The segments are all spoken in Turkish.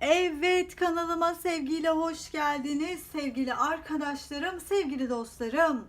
Evet kanalıma sevgiyle hoş geldiniz sevgili arkadaşlarım, sevgili dostlarım.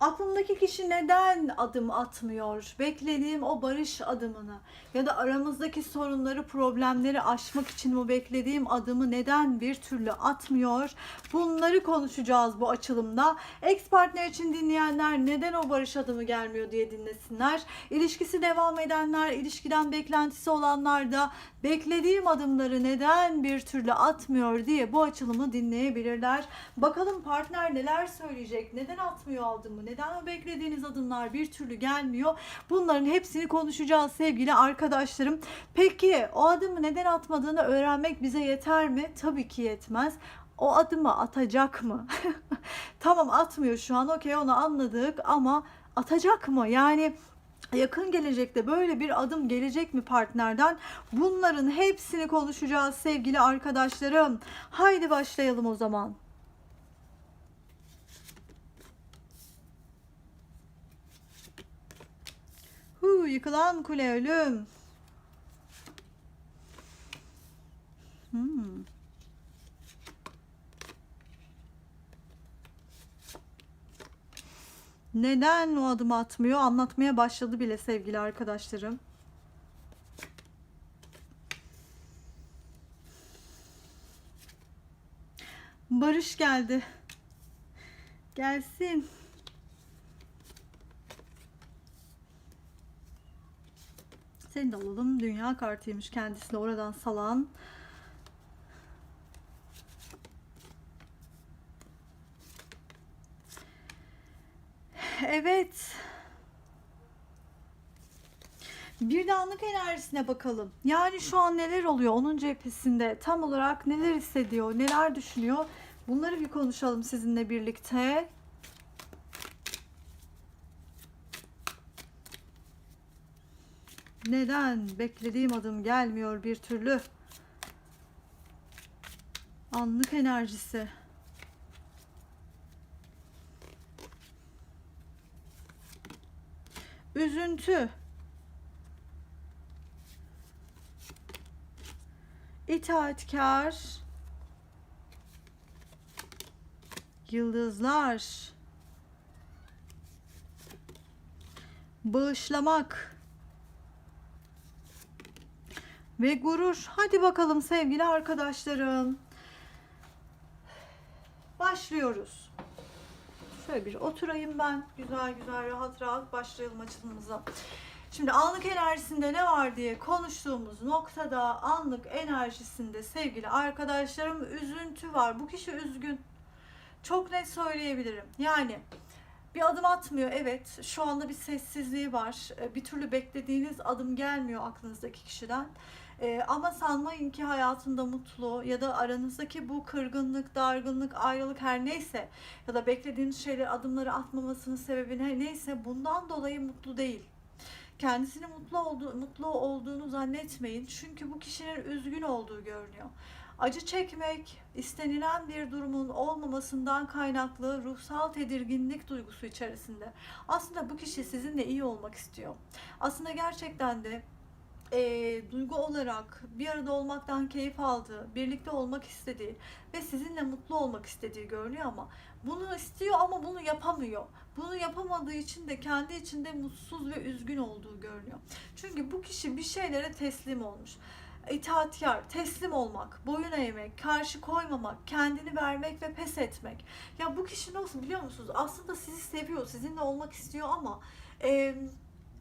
Aklımdaki kişi neden adım atmıyor? Beklediğim o barış adımını ya da aramızdaki sorunları, problemleri aşmak için bu beklediğim adımı neden bir türlü atmıyor? Bunları konuşacağız bu açılımda. Ex partner için dinleyenler neden o barış adımı gelmiyor diye dinlesinler. İlişkisi devam edenler, ilişkiden beklentisi olanlar da beklediğim adımları neden bir türlü atmıyor diye bu açılımı dinleyebilirler. Bakalım partner neler söyleyecek? Neden atmıyor adımı? Neden o beklediğiniz adımlar bir türlü gelmiyor? Bunların hepsini konuşacağız sevgili arkadaşlarım. Peki o adımı neden atmadığını öğrenmek bize yeter mi? Tabii ki yetmez. O adımı atacak mı? tamam atmıyor şu an okey onu anladık ama atacak mı? Yani yakın gelecekte böyle bir adım gelecek mi partnerden? Bunların hepsini konuşacağız sevgili arkadaşlarım. Haydi başlayalım o zaman. Yıkılan kule ölüm. Hmm. Neden o adımı atmıyor? Anlatmaya başladı bile sevgili arkadaşlarım. Barış geldi. Gelsin. Seni de alalım. Dünya kartıymış kendisine oradan salan. Evet. Bir de anlık enerjisine bakalım. Yani şu an neler oluyor onun cephesinde? Tam olarak neler hissediyor, neler düşünüyor? Bunları bir konuşalım sizinle birlikte. Neden beklediğim adım gelmiyor bir türlü? Anlık enerjisi. Üzüntü. İtaatkar. Yıldızlar. Bağışlamak. Ve gurur. Hadi bakalım sevgili arkadaşlarım. Başlıyoruz. Şöyle bir oturayım ben. Güzel güzel rahat rahat başlayalım açılımımıza. Şimdi anlık enerjisinde ne var diye konuştuğumuz noktada anlık enerjisinde sevgili arkadaşlarım üzüntü var. Bu kişi üzgün. Çok net söyleyebilirim. Yani bir adım atmıyor evet. Şu anda bir sessizliği var. Ee, Bir türlü beklediğiniz adım gelmiyor aklınızdaki kişiden. Ee, ama sanmayın ki hayatında mutlu ya da aranızdaki bu kırgınlık, dargınlık, ayrılık her neyse ya da beklediğiniz şeyler adımları atmamasının sebebi ne- neyse bundan dolayı mutlu değil. Kendisini mutlu olduğu, mutlu olduğunu zannetmeyin. Çünkü bu kişinin üzgün olduğu görünüyor. Acı çekmek, istenilen bir durumun olmamasından kaynaklı ruhsal tedirginlik duygusu içerisinde. Aslında bu kişi sizinle iyi olmak istiyor. Aslında gerçekten de e, duygu olarak bir arada olmaktan keyif aldığı, birlikte olmak istediği ve sizinle mutlu olmak istediği görünüyor ama bunu istiyor ama bunu yapamıyor. Bunu yapamadığı için de kendi içinde mutsuz ve üzgün olduğu görünüyor. Çünkü bu kişi bir şeylere teslim olmuş. İtaatkar, teslim olmak, boyun eğmek, karşı koymamak, kendini vermek ve pes etmek. Ya bu kişi nasıl biliyor musunuz? Aslında sizi seviyor, sizinle olmak istiyor ama e,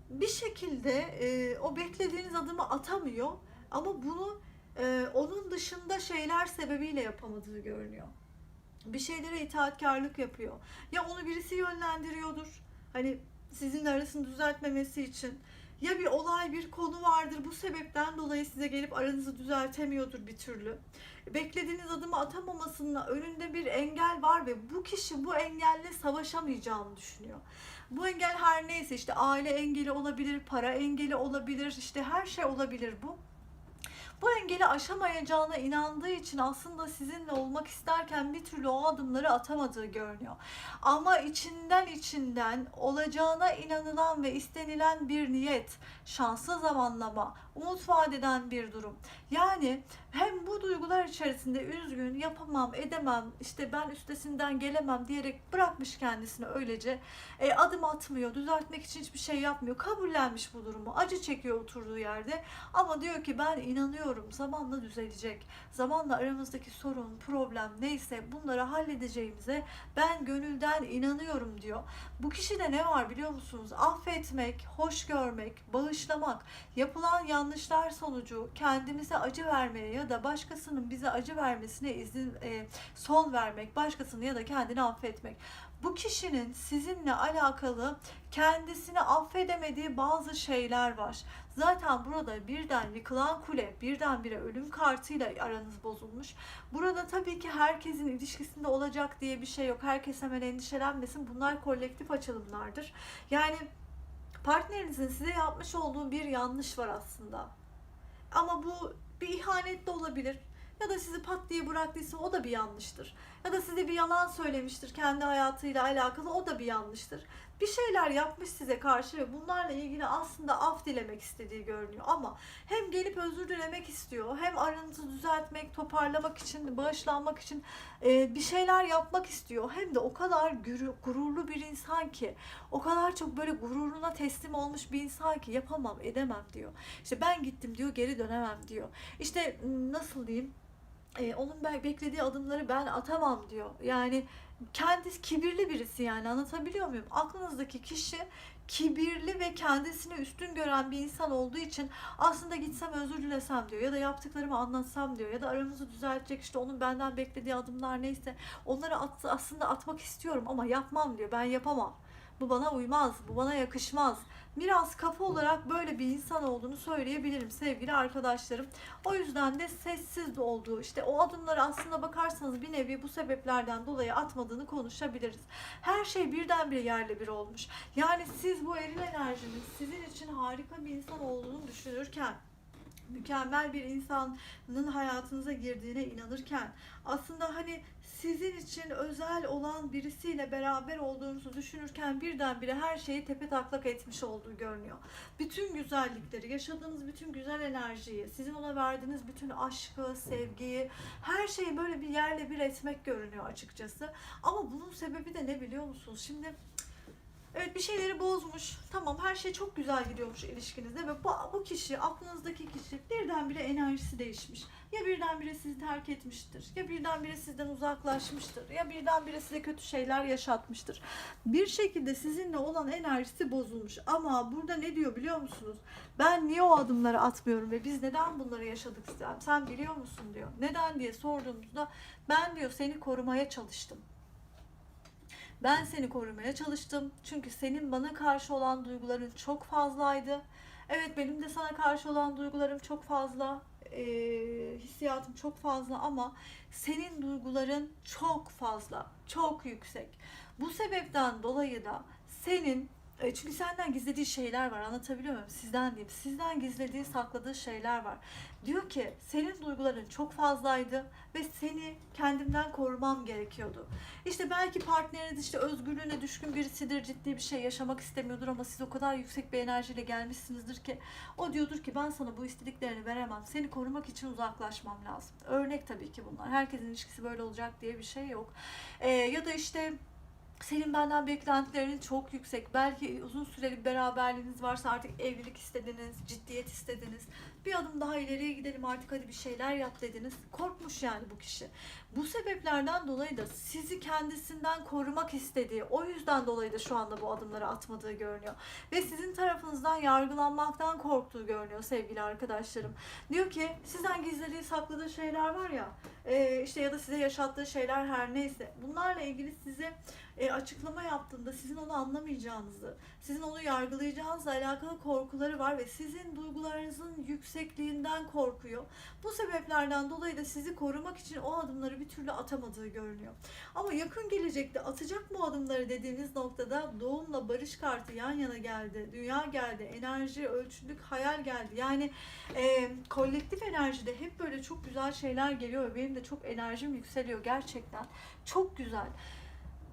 bir şekilde e, o beklediğiniz adımı atamıyor ama bunu e, onun dışında şeyler sebebiyle yapamadığı görünüyor. Bir şeylere itaatkarlık yapıyor. Ya onu birisi yönlendiriyordur. Hani sizinle arasını düzeltmemesi için. Ya bir olay, bir konu vardır. Bu sebepten dolayı size gelip aranızı düzeltemiyordur bir türlü. Beklediğiniz adımı atamamasının önünde bir engel var ve bu kişi bu engelle savaşamayacağını düşünüyor. Bu engel her neyse işte aile engeli olabilir, para engeli olabilir, işte her şey olabilir bu. Bu engeli aşamayacağına inandığı için aslında sizinle olmak isterken bir türlü o adımları atamadığı görünüyor. Ama içinden içinden olacağına inanılan ve istenilen bir niyet, şanslı zamanlama, umut vadeden bir durum. Yani hem bu duygu duygular içerisinde üzgün, yapamam, edemem, işte ben üstesinden gelemem diyerek bırakmış kendisini öylece. E, adım atmıyor, düzeltmek için hiçbir şey yapmıyor. Kabullenmiş bu durumu. Acı çekiyor oturduğu yerde. Ama diyor ki ben inanıyorum zamanla düzelecek. Zamanla aramızdaki sorun, problem neyse bunları halledeceğimize ben gönülden inanıyorum diyor. Bu kişide ne var biliyor musunuz? Affetmek, hoş görmek, bağışlamak, yapılan yanlışlar sonucu kendimize acı vermeye ya da başkasının bize acı vermesine izin e, son vermek, başkasını ya da kendini affetmek. Bu kişinin sizinle alakalı kendisini affedemediği bazı şeyler var. Zaten burada birden yıkılan kule, birdenbire ölüm kartıyla aranız bozulmuş. Burada tabii ki herkesin ilişkisinde olacak diye bir şey yok. Herkes hemen endişelenmesin. Bunlar kolektif açılımlardır. Yani partnerinizin size yapmış olduğu bir yanlış var aslında. Ama bu bir ihanet de olabilir. Ya da sizi pat diye bıraktıysa o da bir yanlıştır. Ya da size bir yalan söylemiştir kendi hayatıyla alakalı o da bir yanlıştır. Bir şeyler yapmış size karşı ve bunlarla ilgili aslında af dilemek istediği görünüyor. Ama hem gelip özür dilemek istiyor hem aranızı düzeltmek, toparlamak için, bağışlanmak için e, bir şeyler yapmak istiyor. Hem de o kadar gururlu bir insan ki, o kadar çok böyle gururuna teslim olmuş bir insan ki yapamam, edemem diyor. İşte ben gittim diyor, geri dönemem diyor. İşte nasıl diyeyim? E, onun be- beklediği adımları ben atamam diyor. Yani kendisi kibirli birisi yani anlatabiliyor muyum? Aklınızdaki kişi kibirli ve kendisini üstün gören bir insan olduğu için aslında gitsem özür dilesem diyor ya da yaptıklarımı anlatsam diyor ya da aramızı düzeltecek işte onun benden beklediği adımlar neyse onları at, aslında atmak istiyorum ama yapmam diyor ben yapamam. Bu bana uymaz, bu bana yakışmaz. Biraz kafa olarak böyle bir insan olduğunu söyleyebilirim sevgili arkadaşlarım. O yüzden de sessiz olduğu işte o adımları aslında bakarsanız bir nevi bu sebeplerden dolayı atmadığını konuşabiliriz. Her şey birdenbire yerle bir olmuş. Yani siz bu eril enerjinin sizin için harika bir insan olduğunu düşünürken mükemmel bir insanın hayatınıza girdiğine inanırken aslında hani sizin için özel olan birisiyle beraber olduğunuzu düşünürken birdenbire her şeyi tepe taklak etmiş olduğu görünüyor. Bütün güzellikleri, yaşadığınız bütün güzel enerjiyi, sizin ona verdiğiniz bütün aşkı, sevgiyi, her şeyi böyle bir yerle bir etmek görünüyor açıkçası. Ama bunun sebebi de ne biliyor musunuz? Şimdi Evet bir şeyleri bozmuş. Tamam her şey çok güzel gidiyormuş ilişkinizde ve bu, bu kişi aklınızdaki kişi birdenbire enerjisi değişmiş. Ya birdenbire sizi terk etmiştir. Ya birdenbire sizden uzaklaşmıştır. Ya birdenbire size kötü şeyler yaşatmıştır. Bir şekilde sizinle olan enerjisi bozulmuş. Ama burada ne diyor biliyor musunuz? Ben niye o adımları atmıyorum ve biz neden bunları yaşadık sen? Sen biliyor musun diyor. Neden diye sorduğumuzda ben diyor seni korumaya çalıştım. Ben seni korumaya çalıştım. Çünkü senin bana karşı olan duyguların çok fazlaydı. Evet benim de sana karşı olan duygularım çok fazla. eee, hissiyatım çok fazla ama senin duyguların çok fazla, çok yüksek. Bu sebepten dolayı da senin e, çünkü senden gizlediği şeyler var anlatabiliyor muyum? Sizden diyeyim. Sizden gizlediği, sakladığı şeyler var. Diyor ki senin duyguların çok fazlaydı ve seni kendimden korumam gerekiyordu. İşte belki partneriniz işte özgürlüğüne düşkün birisidir, ciddi bir şey yaşamak istemiyordur ama siz o kadar yüksek bir enerjiyle gelmişsinizdir ki o diyordur ki ben sana bu istediklerini veremem. Seni korumak için uzaklaşmam lazım. Örnek tabii ki bunlar. Herkesin ilişkisi böyle olacak diye bir şey yok. Ee, ya da işte senin benden beklentilerin çok yüksek. Belki uzun süreli beraberliğiniz varsa artık evlilik istediniz, ciddiyet istediniz. Bir adım daha ileriye gidelim artık hadi bir şeyler yap dediniz. Korkmuş yani bu kişi. Bu sebeplerden dolayı da sizi kendisinden korumak istediği, o yüzden dolayı da şu anda bu adımları atmadığı görünüyor. Ve sizin tarafınızdan yargılanmaktan korktuğu görünüyor sevgili arkadaşlarım. Diyor ki sizden gizlediği, sakladığı şeyler var ya, e, işte ya da size yaşattığı şeyler her neyse. Bunlarla ilgili size e, açıklama yaptığında sizin onu anlamayacağınızı, sizin onu yargılayacağınızla alakalı korkuları var ve sizin duygularınızın yüksekliğinden korkuyor. Bu sebeplerden dolayı da sizi korumak için o adımları bir türlü atamadığı görünüyor. Ama yakın gelecekte atacak o adımları dediğiniz noktada doğumla barış kartı yan yana geldi, dünya geldi, enerji, ölçülük, hayal geldi. Yani e, kolektif enerjide hep böyle çok güzel şeyler geliyor benim de çok enerjim yükseliyor gerçekten. Çok güzel.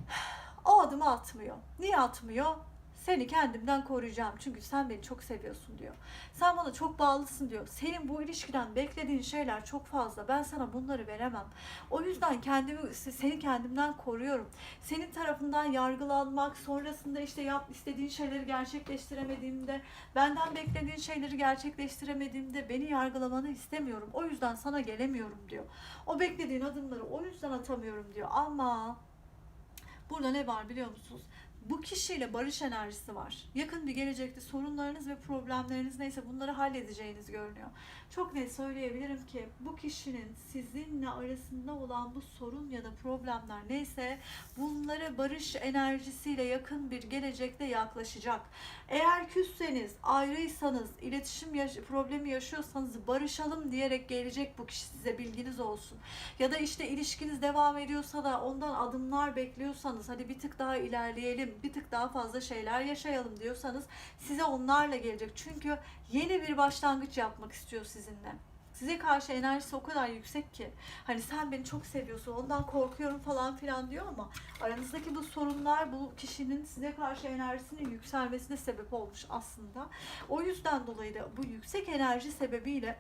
O adımı atmıyor. Niye atmıyor? Seni kendimden koruyacağım çünkü sen beni çok seviyorsun diyor. Sen bana çok bağlısın diyor. Senin bu ilişkiden beklediğin şeyler çok fazla. Ben sana bunları veremem. O yüzden kendimi seni kendimden koruyorum. Senin tarafından yargılanmak, sonrasında işte yap istediğin şeyleri gerçekleştiremediğimde, benden beklediğin şeyleri gerçekleştiremediğimde beni yargılamanı istemiyorum. O yüzden sana gelemiyorum diyor. O beklediğin adımları o yüzden atamıyorum diyor. Ama burada ne var biliyor musunuz? Bu kişiyle barış enerjisi var. Yakın bir gelecekte sorunlarınız ve problemleriniz neyse bunları halledeceğiniz görünüyor. Çok net söyleyebilirim ki bu kişinin sizinle arasında olan bu sorun ya da problemler neyse bunları barış enerjisiyle yakın bir gelecekte yaklaşacak. Eğer küsseniz, ayrıysanız, iletişim yaş- problemi yaşıyorsanız barışalım diyerek gelecek bu kişi size bilginiz olsun. Ya da işte ilişkiniz devam ediyorsa da ondan adımlar bekliyorsanız hadi bir tık daha ilerleyelim, bir tık daha fazla şeyler yaşayalım diyorsanız size onlarla gelecek. Çünkü yeni bir başlangıç yapmak istiyor sizinle. Size karşı enerjisi o kadar yüksek ki hani sen beni çok seviyorsun ondan korkuyorum falan filan diyor ama aranızdaki bu sorunlar bu kişinin size karşı enerjisinin yükselmesine sebep olmuş aslında. O yüzden dolayı da bu yüksek enerji sebebiyle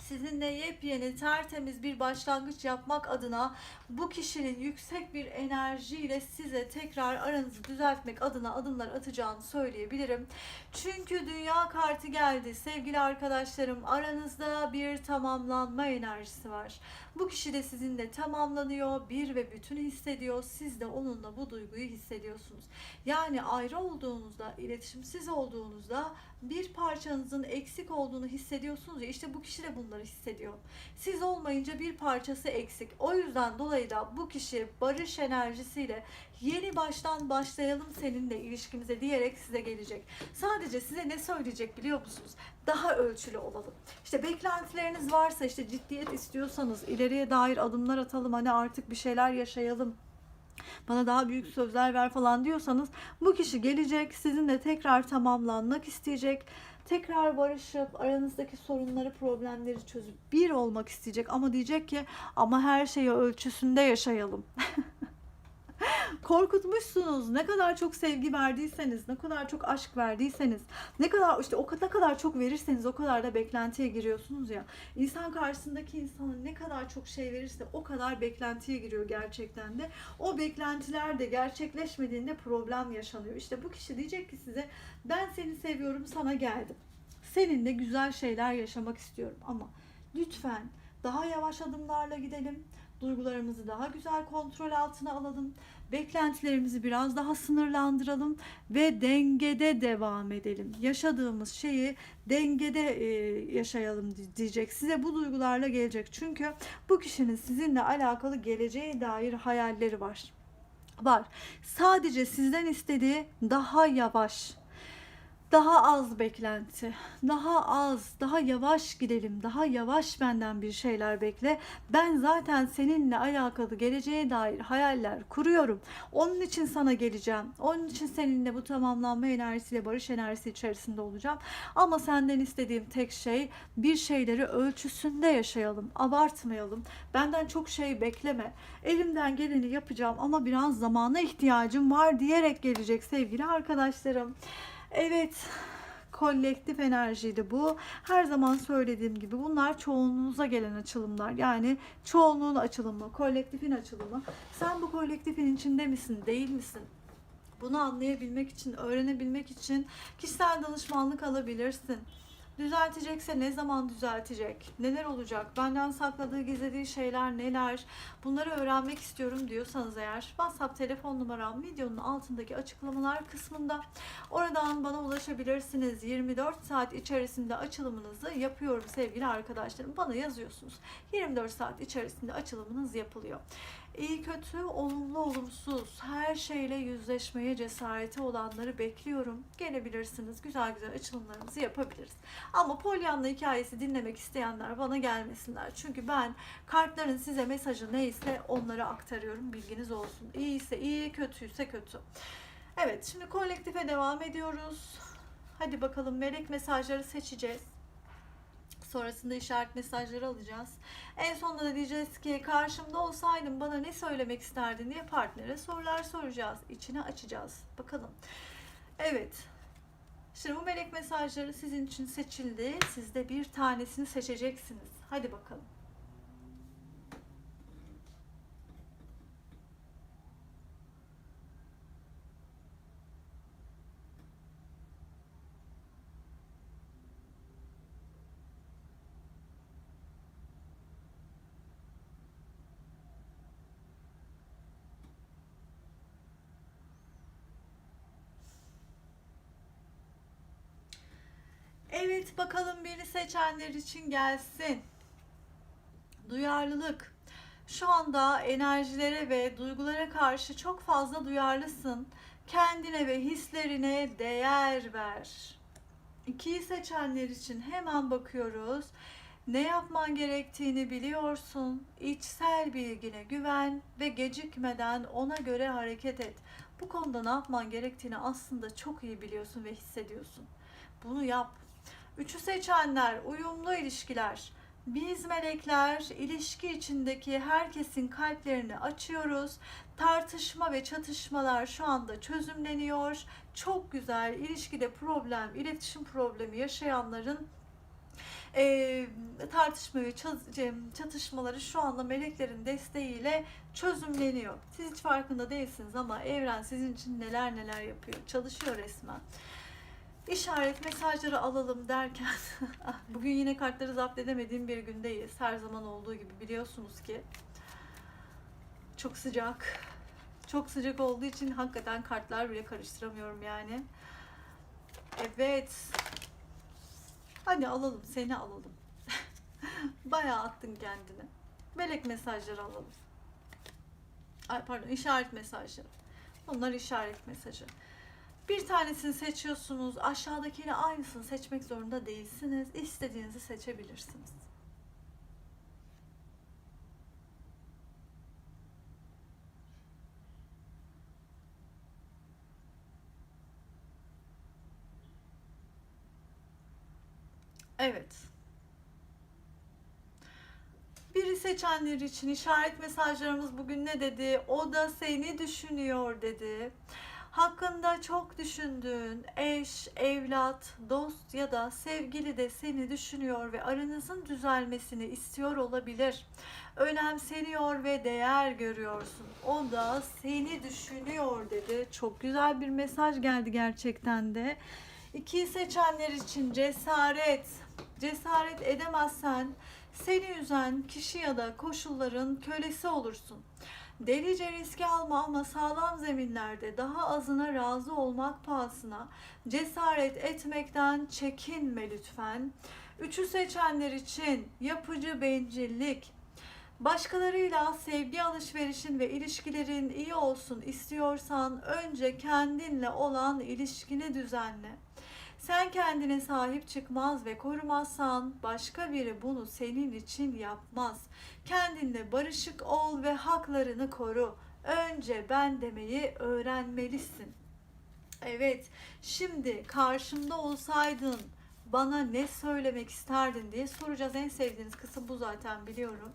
sizinle yepyeni tertemiz bir başlangıç yapmak adına bu kişinin yüksek bir enerjiyle size tekrar aranızı düzeltmek adına adımlar atacağını söyleyebilirim. Çünkü dünya kartı geldi sevgili arkadaşlarım aranızda bir tamamlanma enerjisi var. Bu kişi de sizinle tamamlanıyor, bir ve bütün hissediyor. Siz de onunla bu duyguyu hissediyorsunuz. Yani ayrı olduğunuzda, iletişimsiz olduğunuzda bir parçanızın eksik olduğunu hissediyorsunuz ya işte bu kişi de bunları hissediyor. Siz olmayınca bir parçası eksik. O yüzden dolayı da bu kişi barış enerjisiyle yeni baştan başlayalım seninle ilişkimize diyerek size gelecek. Sadece size ne söyleyecek biliyor musunuz? Daha ölçülü olalım. İşte beklentileriniz varsa işte ciddiyet istiyorsanız ileriye dair adımlar atalım hani artık bir şeyler yaşayalım bana daha büyük sözler ver falan diyorsanız bu kişi gelecek sizinle tekrar tamamlanmak isteyecek tekrar barışıp aranızdaki sorunları problemleri çözüp bir olmak isteyecek ama diyecek ki ama her şeyi ölçüsünde yaşayalım. Korkutmuşsunuz. Ne kadar çok sevgi verdiyseniz, ne kadar çok aşk verdiyseniz, ne kadar işte o kadar kadar çok verirseniz o kadar da beklentiye giriyorsunuz ya. İnsan karşısındaki insana ne kadar çok şey verirse o kadar beklentiye giriyor gerçekten de. O beklentiler de gerçekleşmediğinde problem yaşanıyor. İşte bu kişi diyecek ki size ben seni seviyorum sana geldim. Seninle güzel şeyler yaşamak istiyorum ama lütfen daha yavaş adımlarla gidelim. Duygularımızı daha güzel kontrol altına alalım. Beklentilerimizi biraz daha sınırlandıralım ve dengede devam edelim. Yaşadığımız şeyi dengede e, yaşayalım di- diyecek. Size bu duygularla gelecek. Çünkü bu kişinin sizinle alakalı geleceğe dair hayalleri var. Var. Sadece sizden istediği daha yavaş, daha az beklenti, daha az, daha yavaş gidelim, daha yavaş benden bir şeyler bekle. Ben zaten seninle alakalı geleceğe dair hayaller kuruyorum. Onun için sana geleceğim. Onun için seninle bu tamamlanma enerjisiyle, barış enerjisi içerisinde olacağım. Ama senden istediğim tek şey bir şeyleri ölçüsünde yaşayalım, abartmayalım. Benden çok şey bekleme. Elimden geleni yapacağım ama biraz zamana ihtiyacım var diyerek gelecek sevgili arkadaşlarım. Evet, kolektif enerjiydi bu. Her zaman söylediğim gibi bunlar çoğunluğunuza gelen açılımlar. Yani çoğunluğun açılımı, kolektifin açılımı. Sen bu kolektifin içinde misin, değil misin? Bunu anlayabilmek için, öğrenebilmek için kişisel danışmanlık alabilirsin. Düzeltecekse ne zaman düzeltecek? Neler olacak? Benden sakladığı, gizlediği şeyler neler? Bunları öğrenmek istiyorum diyorsanız eğer WhatsApp telefon numaram videonun altındaki açıklamalar kısmında. Oradan bana ulaşabilirsiniz. 24 saat içerisinde açılımınızı yapıyorum sevgili arkadaşlarım. Bana yazıyorsunuz. 24 saat içerisinde açılımınız yapılıyor. İyi kötü, olumlu olumsuz her şeyle yüzleşmeye cesareti olanları bekliyorum. Gelebilirsiniz. Güzel güzel açılımlarımızı yapabiliriz. Ama Pollyanna hikayesi dinlemek isteyenler bana gelmesinler. Çünkü ben kartların size mesajı neyse onları aktarıyorum. Bilginiz olsun. İyiyse iyi, kötüyse kötü. Evet, şimdi kolektife devam ediyoruz. Hadi bakalım melek mesajları seçeceğiz. Sonrasında işaret mesajları alacağız. En sonunda da diyeceğiz ki karşımda olsaydın bana ne söylemek isterdin diye partnere sorular soracağız. İçine açacağız. Bakalım. Evet. Şimdi bu melek mesajları sizin için seçildi. Siz de bir tanesini seçeceksiniz. Hadi bakalım. Bakalım biri seçenler için gelsin. Duyarlılık. Şu anda enerjilere ve duygulara karşı çok fazla duyarlısın. Kendine ve hislerine değer ver. İkiyi seçenler için hemen bakıyoruz. Ne yapman gerektiğini biliyorsun. İçsel bilgine güven ve gecikmeden ona göre hareket et. Bu konuda ne yapman gerektiğini aslında çok iyi biliyorsun ve hissediyorsun. Bunu yap. Üçü seçenler, uyumlu ilişkiler. Biz melekler ilişki içindeki herkesin kalplerini açıyoruz. Tartışma ve çatışmalar şu anda çözümleniyor. Çok güzel ilişkide problem, iletişim problemi yaşayanların e, tartışma ve çat- çatışmaları şu anda meleklerin desteğiyle çözümleniyor. Siz hiç farkında değilsiniz ama evren sizin için neler neler yapıyor. Çalışıyor resmen. İşaret mesajları alalım derken bugün yine kartları zapt edemediğim bir gündeyiz. Her zaman olduğu gibi biliyorsunuz ki çok sıcak. Çok sıcak olduğu için hakikaten kartlar bile karıştıramıyorum yani. Evet. Hadi alalım seni alalım. Bayağı attın kendini. Melek mesajları alalım. Ay pardon işaret mesajları. Bunlar işaret mesajı. Bir tanesini seçiyorsunuz. Aşağıdakiyle aynısını seçmek zorunda değilsiniz. İstediğinizi seçebilirsiniz. Evet. Biri seçenler için işaret mesajlarımız bugün ne dedi? O da seni düşünüyor dedi hakkında çok düşündüğün eş, evlat, dost ya da sevgili de seni düşünüyor ve aranızın düzelmesini istiyor olabilir. Önemseniyor ve değer görüyorsun. O da seni düşünüyor dedi. Çok güzel bir mesaj geldi gerçekten de. İkiyi seçenler için cesaret. Cesaret edemezsen seni üzen kişi ya da koşulların kölesi olursun. Delice riski alma ama sağlam zeminlerde daha azına razı olmak pahasına cesaret etmekten çekinme lütfen. Üçü seçenler için yapıcı bencillik, Başkalarıyla sevgi alışverişin ve ilişkilerin iyi olsun istiyorsan önce kendinle olan ilişkini düzenle. Sen kendine sahip çıkmaz ve korumazsan başka biri bunu senin için yapmaz. Kendinle barışık ol ve haklarını koru. Önce ben demeyi öğrenmelisin. Evet, şimdi karşımda olsaydın bana ne söylemek isterdin diye soracağız. En sevdiğiniz kısım bu zaten biliyorum.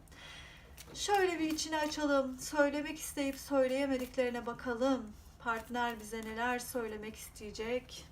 Şöyle bir içini açalım. Söylemek isteyip söyleyemediklerine bakalım. Partner bize neler söylemek isteyecek?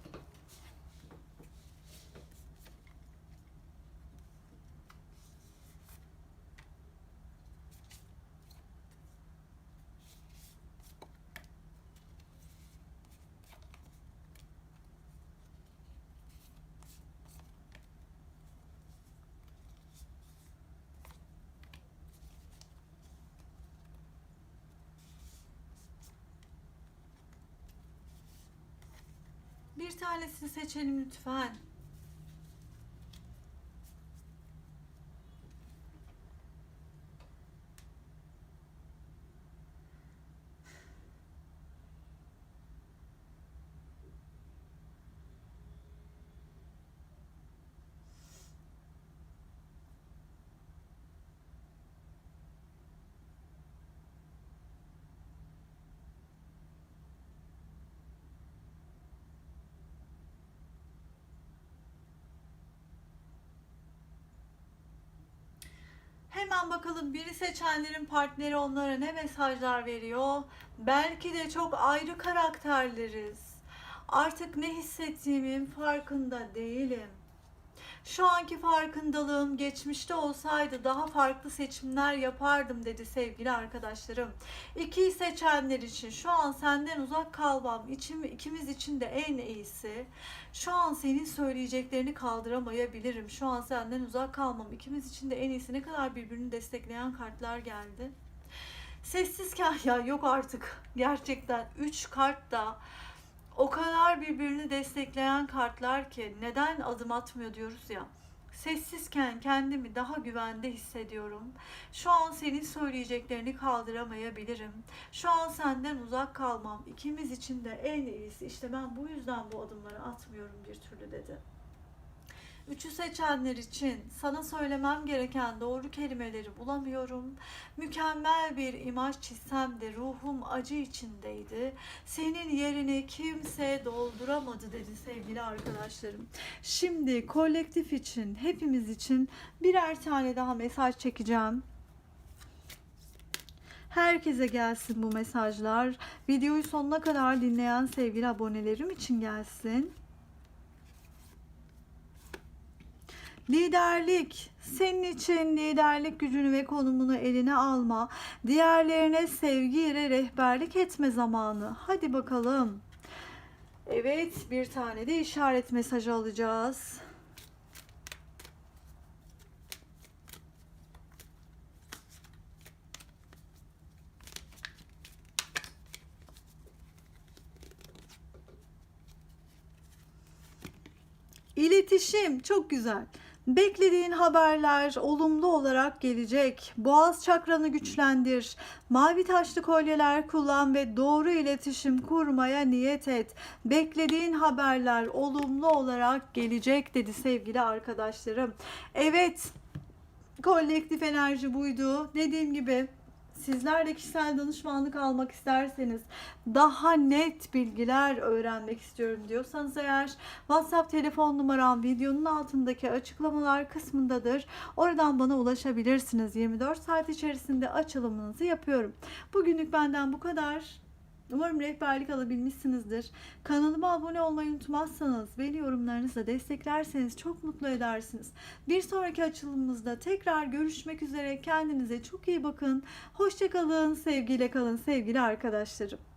Bir tanesini seçelim lütfen. Hemen bakalım biri seçenlerin partneri onlara ne mesajlar veriyor. Belki de çok ayrı karakterleriz. Artık ne hissettiğimin farkında değilim. Şu anki farkındalığım geçmişte olsaydı daha farklı seçimler yapardım dedi sevgili arkadaşlarım. İkiyi seçenler için şu an senden uzak kalmam içim, ikimiz için de en iyisi. Şu an senin söyleyeceklerini kaldıramayabilirim. Şu an senden uzak kalmam ikimiz için de en iyisi. Ne kadar birbirini destekleyen kartlar geldi. Sessizken ya yok artık gerçekten 3 kart da o kadar birbirini destekleyen kartlar ki neden adım atmıyor diyoruz ya. Sessizken kendimi daha güvende hissediyorum. Şu an senin söyleyeceklerini kaldıramayabilirim. Şu an senden uzak kalmam ikimiz için de en iyisi. İşte ben bu yüzden bu adımları atmıyorum bir türlü dedi. Üçü seçenler için sana söylemem gereken doğru kelimeleri bulamıyorum. Mükemmel bir imaj çizsem de ruhum acı içindeydi. Senin yerini kimse dolduramadı dedi sevgili arkadaşlarım. Şimdi kolektif için, hepimiz için birer tane daha mesaj çekeceğim. Herkese gelsin bu mesajlar. Videoyu sonuna kadar dinleyen sevgili abonelerim için gelsin. Liderlik, senin için liderlik gücünü ve konumunu eline alma, diğerlerine sevgiyle rehberlik etme zamanı. Hadi bakalım. Evet, bir tane de işaret mesajı alacağız. İletişim çok güzel. Beklediğin haberler olumlu olarak gelecek. Boğaz çakranı güçlendir. Mavi taşlı kolyeler kullan ve doğru iletişim kurmaya niyet et. Beklediğin haberler olumlu olarak gelecek dedi sevgili arkadaşlarım. Evet. Kolektif enerji buydu. Dediğim gibi Sizler de kişisel danışmanlık almak isterseniz, daha net bilgiler öğrenmek istiyorum diyorsanız eğer WhatsApp telefon numaram videonun altındaki açıklamalar kısmındadır. Oradan bana ulaşabilirsiniz. 24 saat içerisinde açılımınızı yapıyorum. Bugünlük benden bu kadar. Umarım rehberlik alabilmişsinizdir. Kanalıma abone olmayı unutmazsanız, beni yorumlarınızla desteklerseniz çok mutlu edersiniz. Bir sonraki açılımımızda tekrar görüşmek üzere. Kendinize çok iyi bakın. Hoşçakalın, sevgiyle kalın sevgili arkadaşlarım.